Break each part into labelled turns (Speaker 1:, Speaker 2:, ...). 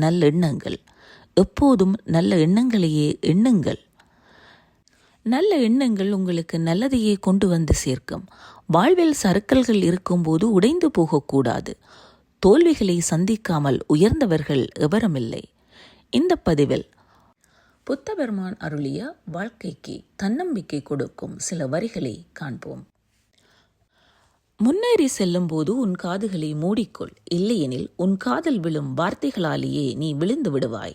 Speaker 1: நல்லெண்ணங்கள் எப்போதும் நல்ல எண்ணங்களையே எண்ணுங்கள். நல்ல எண்ணங்கள் உங்களுக்கு நல்லதையே கொண்டு வந்து சேர்க்கும். வாழ்வில் சறுக்கல்கள் இருக்கும்போது உடைந்து போகக்கூடாது. தோல்விகளை சந்திக்காமல் உயர்ந்தவர்கள் எவருமில்லை. இந்த பதிவில் புத்தபெருமான் அருளிய வாழ்க்கைக்கு தன்னம்பிக்கை கொடுக்கும் சில வரிகளை காண்போம். முன்னேறி செல்லும்போது உன் காதுகளை மூடிக்கொள். இல்லையெனில் உன் காதல் விழும் வார்த்தைகளாலேயே நீ விழுந்து விடுவாய்.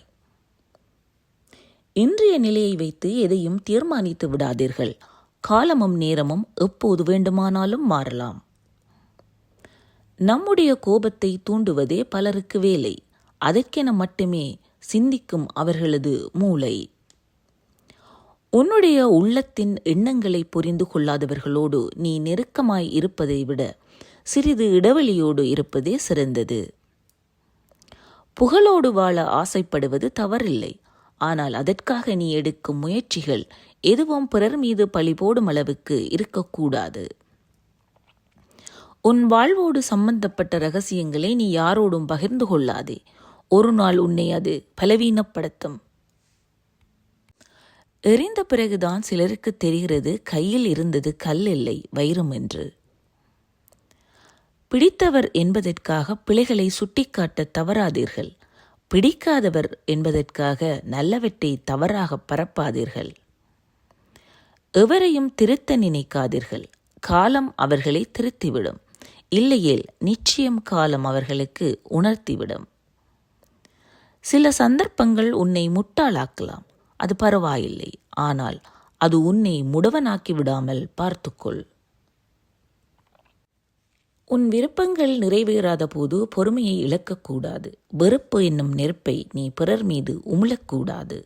Speaker 1: இன்றைய நிலையை வைத்து எதையும் தீர்மானித்து விடாதீர்கள். காலமும் நேரமும் எப்போது வேண்டுமானாலும் மாறலாம். நம்முடைய கோபத்தை தூண்டுவதே பலருக்கு வேலை. அதற்கென மட்டுமே சிந்திக்கும் அவர்களது மூளை. உன்னுடைய உள்ளத்தின் எண்ணங்களை புரிந்து கொள்ளாதவர்களோடு நீ நெருக்கமாய் இருப்பதை விட சிறிது இடைவெளியோடு இருப்பதே சிறந்தது. புகழோடு வாழ ஆசைப்படுவது தவறில்லை. ஆனால் அதற்காக நீ எடுக்கும் முயற்சிகள் எதுவும் பிறர் மீது பழி போடும் அளவுக்கு இருக்கக்கூடாது. உன் வாழ்வோடு சம்பந்தப்பட்ட ரகசியங்களை நீ யாரோடும் பகிர்ந்து கொள்ளாதே. ஒரு நாள் உன்னை அது பலவீனப்படுத்தும். எறிந்த பிறகுதான் சிலருக்கு தெரிகிறது கையில் இருந்தது கல் இல்லை வைரம் என்று பிடித்தவர் என்பதற்காக பிழைகளை சுட்டிக்காட்ட தவறாதீர்கள். பிடிக்காதவர் என்பதற்காக நல்லவற்றை தவறாக பரப்பாதீர்கள். எவரையும் திருத்த நினைக்காதீர்கள். காலம் அவர்களை திருத்திவிடும். இல்லையேல் நிச்சயம் காலம் அவர்களுக்கு உணர்த்திவிடும். சில சந்தர்ப்பங்கள் உன்னை முட்டாளாக்கலாம். அது பரவாயில்லை. ஆனால் அது உன்னை முடவனாக்கி விடாமல் பார்த்துக்கொள். உன் விருப்பங்கள் நிறைவேறாத போது பொறுமையை இழக்கக்கூடாது வெறுப்பு என்னும் நெருப்பை நீ பிறர் மீது உமிழக்கூடாது.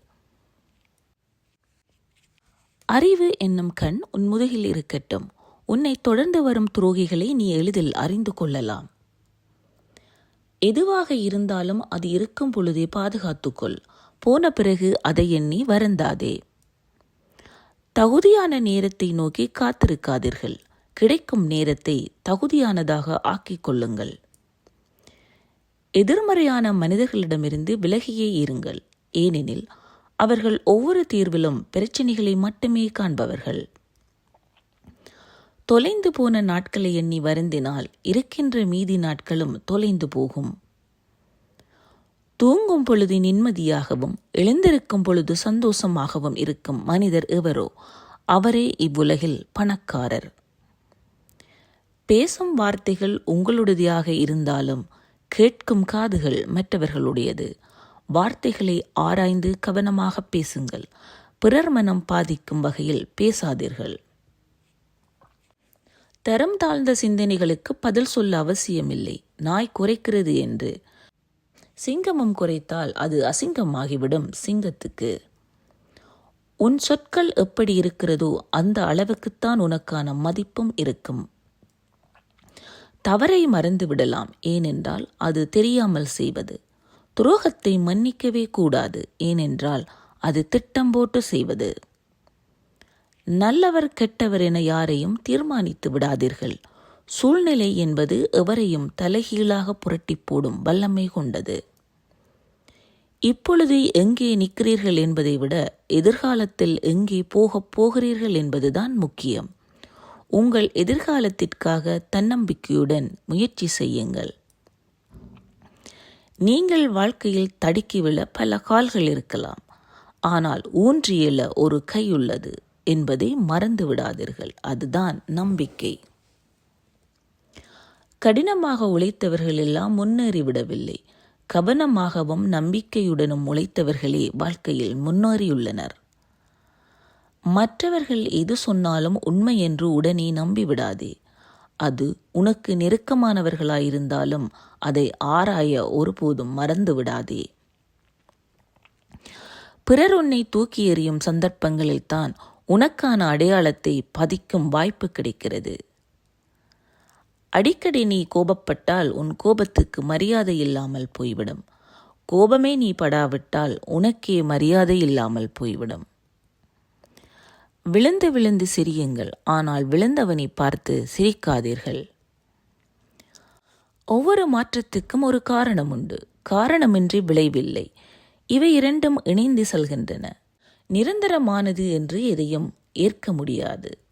Speaker 1: அறிவு என்னும் கண் உன் முதுகில் இருக்கட்டும். உன்னை தொடர்ந்து வரும் துரோகிகளை நீ எளிதில் அறிந்து கொள்ளலாம். எதுவாக இருந்தாலும் அது இருக்கும் பொழுதே பாதுகாத்துக்கொள். போன பிறகு அதை எண்ணி வருந்தாதே. தகுதியான நேரத்தை நோக்கி காத்திருக்காதீர்கள். கிடைக்கும் நேரத்தை தகுதியானதாக ஆக்கிக் கொள்ளுங்கள். எதிர்மறையான மனிதர்களிடமிருந்து விலகியே இருங்கள். ஏனெனில் அவர்கள் ஒவ்வொரு தீர்விலும் பிரச்சனைகளை மட்டுமே காண்பவர்கள். தொலைந்து போன நாட்களை எண்ணி வருந்தினால் இருக்கின்ற மீதி நாட்களும் தொலைந்து போகும். தூங்கும் பொழுது நிம்மதியாகவும் எழுந்திருக்கும் பொழுது சந்தோஷமாகவும் இருக்கும் மனிதர் எவரோ அவரே இவ்வுலகில் பணக்காரர். பேசும் வார்த்தைகள் உங்களுடையதாக இருந்தாலும் கேட்கும் காதுகள் மற்றவர்களுடையது. வார்த்தைகளை ஆராய்ந்து கவனமாக பேசுங்கள். பிறர் மனம் பாதிக்கும் வகையில் பேசாதீர்கள். தரம் தாழ்ந்த சிந்தனைகளுக்கு பதில் சொல்ல அவசியமில்லை. நாய் குறைக்கிறது என்று சிங்கமும் குறைத்தால் அது அசிங்கமாகிவிடும் சிங்கத்துக்கு. உன் சொற்கள் எப்படி இருக்கிறதோ அந்த அளவுக்குத்தான் உனக்கான மதிப்பும் இருக்கும். தவறை மறந்து விடலாம் ஏனென்றால் அது தெரியாமல் செய்வது. துரோகத்தை மன்னிக்கவே கூடாது ஏனென்றால் அது திட்டம் போட்டு செய்வது. நல்லவர் கெட்டவர் என யாரையும் தீர்மானித்து விடாதீர்கள். சூழ்நிலை என்பது எவரையும் தலைகீழாக புரட்டி போடும் வல்லமை கொண்டது. இப்பொழுது எங்கே நிற்கிறீர்கள் என்பதை விட எதிர்காலத்தில் எங்கே போகப் போகிறீர்கள் என்பதுதான் முக்கியம். உங்கள் எதிர்காலத்திற்காக தன்னம்பிக்கையுடன் முயற்சி செய்யுங்கள். நீங்கள் வாழ்க்கையில் தடுக்கி விழ பல கால்கள் இருக்கலாம். ஆனால் ஊன்றியல ஒரு கை உள்ளது என்பதை மறந்து விடாதீர்கள். அதுதான் நம்பிக்கை. கடினமாக உழைத்தவர்கள் எல்லாம் முன்னேறிவிடவில்லை. கவனமாகவும் நம்பிக்கையுடனும் உழைத்தவர்களே வாழ்க்கையில் முன்னேறியுள்ளனர். மற்றவர்கள் எது சொன்னாலும் உண்மை என்று உடனே நம்பிவிடாதே. அது உனக்கு நெருக்கமானவர்களாயிருந்தாலும் அதை ஆராய ஒருபோதும் மறந்து விடாதே பிறர் உன்னை தூக்கி எறியும் சந்தர்ப்பங்களில்தான் உனக்கான அடையாளத்தை பதிக்கும் வாய்ப்பு கிடைக்கிறது. அடிக்கடி நீ கோபப்பட்டால் உன் கோபத்துக்கு மரியாதை இல்லாமல் போய்விடும். கோபமே நீ படாவிட்டால் உனக்கே மரியாதை இல்லாமல் போய்விடும். விழுந்து விழுந்து சிரியுங்கள் ஆனால் விழுந்தவனை பார்த்து சிரிக்காதீர்கள். ஒவ்வொரு மாற்றத்துக்கும் ஒரு காரணம் உண்டு. காரணமின்றி விளைவில்லை. இவை இரண்டும் இணைந்து செல்கின்றன. நிரந்தரமானது என்று எதையும் ஏற்க முடியாது.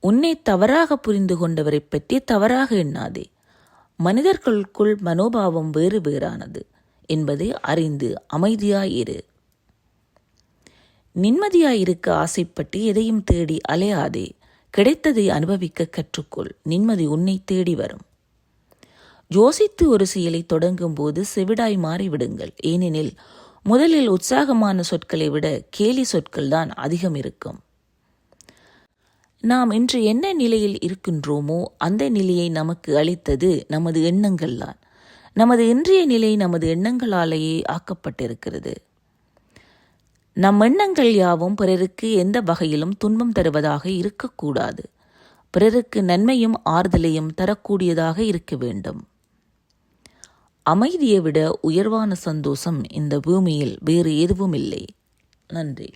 Speaker 1: உன்னை தவறாக புரிந்து கொண்டவரைப் பற்றி தவறாக எண்ணாதே. மனிதர்களுக்குள் மனோபாவம் வேறு வேறானது என்பதை அறிந்து அமைதியாயிரு நிம்மதியாயிருக்க ஆசைப்பட்டு எதையும் தேடி அலையாதே. கிடைத்ததை அனுபவிக்க கற்றுக்கொள். நிம்மதி உன்னை தேடி வரும். யோசித்து ஒரு செயலை தொடங்கும் போது செவிடாய் மாறிவிடுங்கள். ஏனெனில் முதலில் உற்சாகமான சொற்களை விட கேலி சொற்கள் தான் அதிகம் இருக்கும். நாம் இன்று என்ன நிலையில் இருக்கின்றோமோ அந்த நிலையை நமக்கு அளித்தது நமது எண்ணங்கள்தான். நமது இன்றைய நிலை நமது எண்ணங்களாலேயே ஆக்கப்பட்டிருக்கிறது. நம் எண்ணங்கள் யாவும் பிறருக்கு எந்த வகையிலும் துன்பம் தருவதாக இருக்கக்கூடாது. பிறருக்கு நன்மையும் ஆறுதலையும் தரக்கூடியதாக இருக்க வேண்டும். அமைதியை விட உயர்வான சந்தோஷம் இந்த பூமியில் வேறு எதுவும் இல்லை நன்றி.